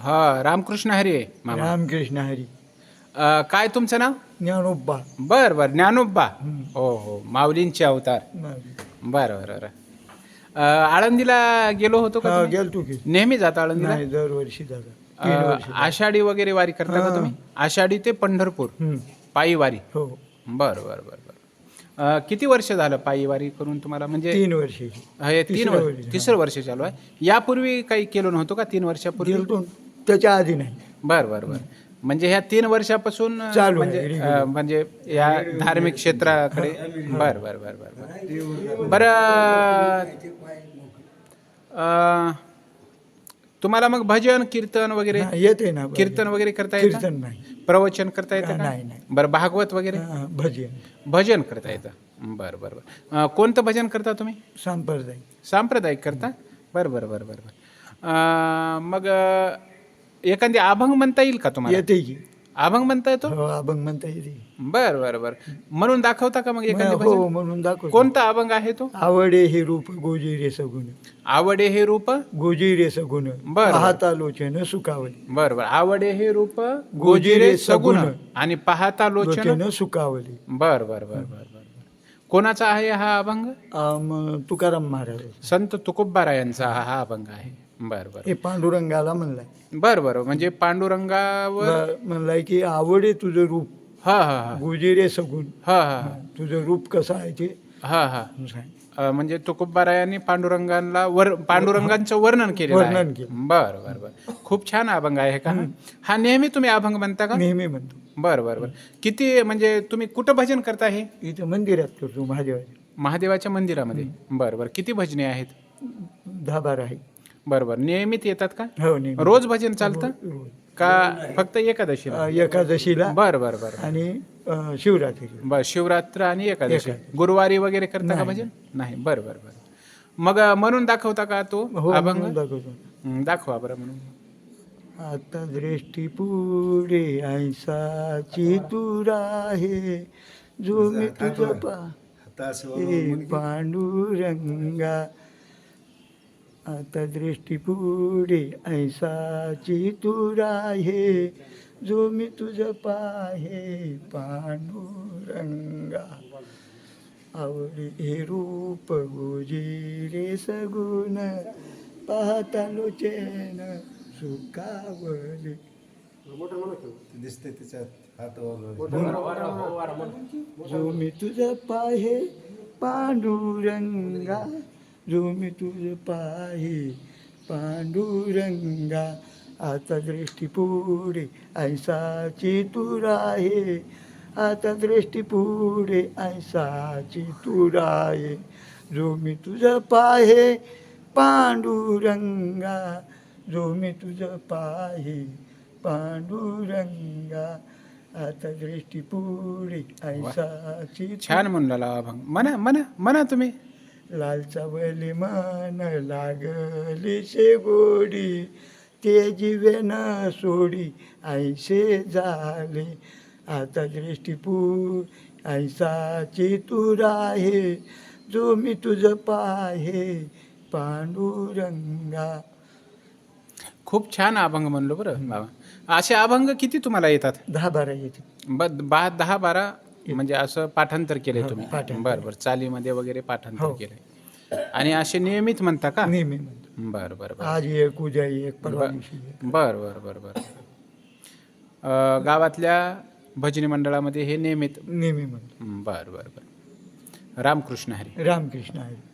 हा रामकृष्ण हरी आहे मामा. रामकृष्ण हरी. अ, काय तुमचं नाव? ज्ञानोबा बर बर ज्ञानोब्बा. हो हो माऊलींचे अवतार. बर बर बर. अ, आळंदीला गेलो होतो का तुम्ही? की. नेहमी जाता आळंदीला? नाही दरवर्षी अ, वर्षी आषाढी वगैरे वारी करता का. तुम्ही? आषाढी ते पंढरपूर हम्म. पायी वारी. हो. बर बर बर बर. अ, किती वर्ष झालं पायी वारी करून तुम्हाला? म्हणजे तीन वर्षी हे तीन तिसरं वर्ष वर्ष. तिसरं वर्ष चालू आहे. यापूर्वी काही केलं नव्हतं का? तीन वर्षापूर्वी? गेलतो. त्याच्या आधी नाही. बर बर बर. म्हणजे ह्या तीन वर्षापासून अ, चालू आहे, म्हणजे. अ, म्हणजे या धार्मिक क्षेत्राकडे बर बर बर बर बर. बर तुम्हाला मग भजन कीर्तन वगैरे हा, येते ना कीर्तन वगैरे करता येतं? कीर्तन नाही. प्रवचन करता येतं का? नाही नाही. बरं भागवत वगैरे? हा, भजन. भजन करता येतं. बरं बरं बरं. अ, कोणतं भजन करता तुम्ही? सांप्रदायिक. सांप्रदायिक करता? बरं बरं बरं बरं बरं. अ, मग अ, एखादी अभंग म्हणता येईल का तुम्हाला? येते की. अभंग म्हणता येतो? हो अभंग म्हणता येते. बर बर बर. म्हणून दाखवता का मग एखादी हो भजन? म्हणून दाखव कोणता अभंग आहे तो? आवडे हे रूप गोजिरे सगुण. आवडे हे रूप? गोजिरे सगुण. बरं. पाहता लोचन सुकावले बर बर. आवडे हे रूप गोजिरे सगुण. आणि पाहता लोचन? लोचन सुकावले बर बर बर बर बर. कोणाचा आहे हा अभंग? आम, तुकाराम महाराज. संत तुकोबारायांचा हा हा अभंग आहे. बर बर. हे पांडुरंगाला म्हणलाय. बर बर. म्हणजे पांडुरंगावर म्हणलाय की आवडे तुझं रूप. हा हा हा. गोजिरे सगुण. हा हा तुझं रूप कसं आहे ते हा हा. सांग. अ, म्हणजे तुकोबारायांनी पांडुरंगांना वर पांडुरंगांचं वर्णन केलेलं आहे. वर्णन केलं. बर बर बर. खूप छान अभंग आहे का? हा? हा नेहमी तुम्ही अभंग म्हणता का? नेहमी म्हणतो. बर बर बर. किती म्हणजे तुम्ही कुठं भजन करता हे? इथं मंदिरात करतो महादेवाच्या. महादेवाच्या मंदिरामध्ये. बर बर. किती भजने आहेत? दहा बारा आहे बर बर नियमित येतात का? हो नेहमी रोज भजन चालतं? रोज. का फक्त एकादशीला? अ, एकादशीला बर बर बर. आणि अ, शिवरात्री. बर शिवरात्र आणि एकादशी. एकादशी. गुरुवारी वगैरे करता का नाही, भजन? नाही. बर बर बर. मग अ, म्हणून दाखवता का तो हो अभंग? दाखवतो. हं, दाखवा बरं म्हणून. आता दृष्टी पुढे ऐसाची तुरा आहे. जो मी तुझा पा हे पांडुरंगा आता दृष्टी पुढे ऐसाची तुरा आहे. जो मी तुझ पाहे पांडुरंगा. आवडी हे रूप रे सगुण पाहता लोचेन सुखावली. दिसते त्याच्यात हात जो मी तुझ पाहे पांडुरंगा. जो मी तुझ पाहे पांडुरंगा आता दृष्टी पुढे ऐसाची तुरा आहे आता दृष्टी पुढे ऐसाची तुरा आहे जो मी तुझ पाहे पांडुरंगा जो मी तुझ पाहे पांडुरंगा आता दृष्टी पुढे ऐसाची छान म्हणलेला अभंग म्हणा म्हणा म्हणा तुम्ही. लाल चावले मन लागली शे गोडी. ते जीवे न सोडी ऐसे झाले. आता दृष्टी पू ऐसाची तुरा आहे जो मी तुझ पाहे पांडुरंगा. खूप छान अभंग म्हणलो बरं बाबा. असे अभंग किती तुम्हाला येतात? दहा बारा येते ब बा दहा बारा म्हणजे असं पाठांतर केलंय तुम्ही? पाठांतर. बरं बरं. चालीमध्ये वगैरे पाठांतर हो. केलंय. आणि असे नियमित म्हणता का? नेहमी म्हणतो. बरं बरं बरं. आज एक उद्या एक परवा बर दिवशी एक. बर बर बर बर. अं, गावातल्या भजनी मंडळामध्ये हे नियमित? नेहमी म्हणतो. बर बर बर. रामकृष्ण हरी. रामकृष्ण आहे